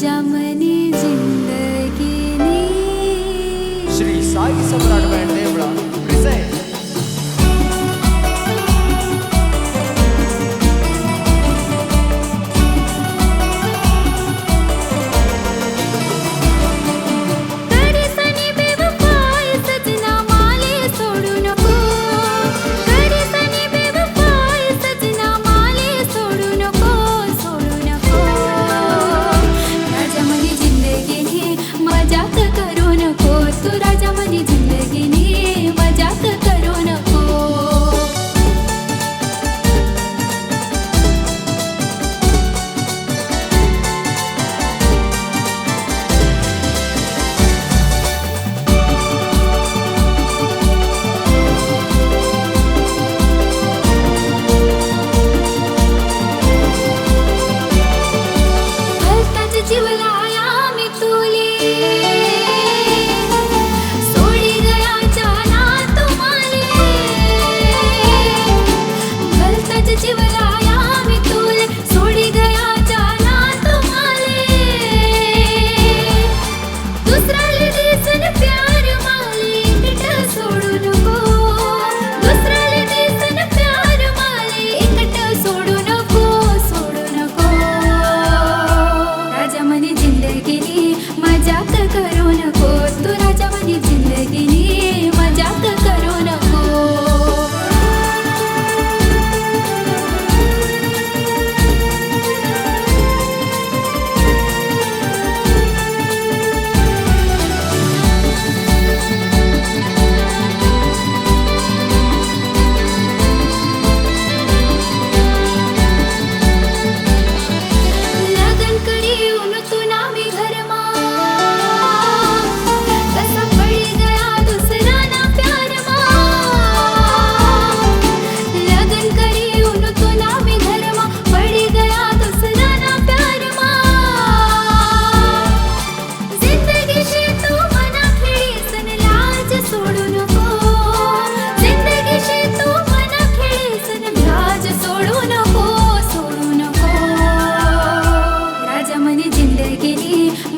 जमनी जिंदगी श्री साई सम्राट बँड देवळा भलताच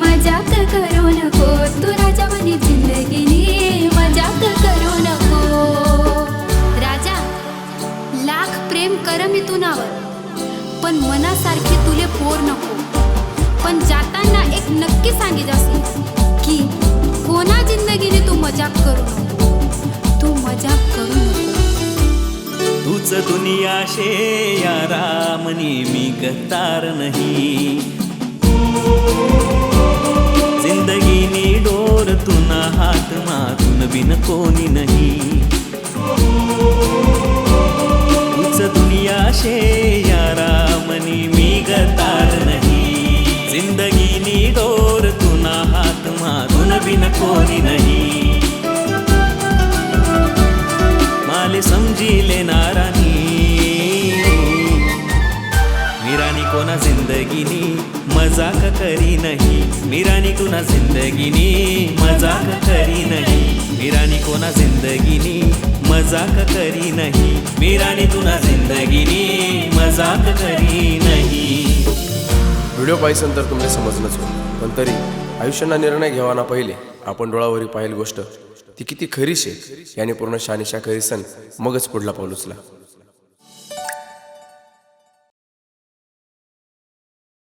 मजाक करू नको तू राजा म्हणे जिंदगीनी. मजाक करू नको. राजा लाख प्रेम कर मी तुनावर पण मनासारखे तुले पोर नको. पण जाताना एक नक्की सांगे जासे की कोणा जिंदगीने तू मजाक करू नको. तू मजाक करू नको. तूच दुनिया शे यारा मनी मी गतार नाही. जिंदगीनी डोर तुना हात मारून बिन कोणी नाही. तूच दुनिया शे यारा मनी मी गतार नाही. जिंदगीनी डोर तुना हात मारून बिन कोणी नाही. माले समजिले नारानी कोणा जिंदगीनी? मजाक करी नाही. मीरानी कुणा जिंदगीनी? मजाक करी नाही. मीरानी कोणा जिंदगीनी? मजाक करी नाही. मीरानी तुना जिंदगीनी? मजाक करी नाही. व्हिडिओ पाहिजे तर तुम्ही समजलंच हो पण तरी आयुष्याना निर्णय घेवाना पहिले आपण डोळावरी पाहिली गोष्ट. ती किती खरी आहे. याने पूर्ण शानिशा करीसन मगच पुढला पाऊल उचला.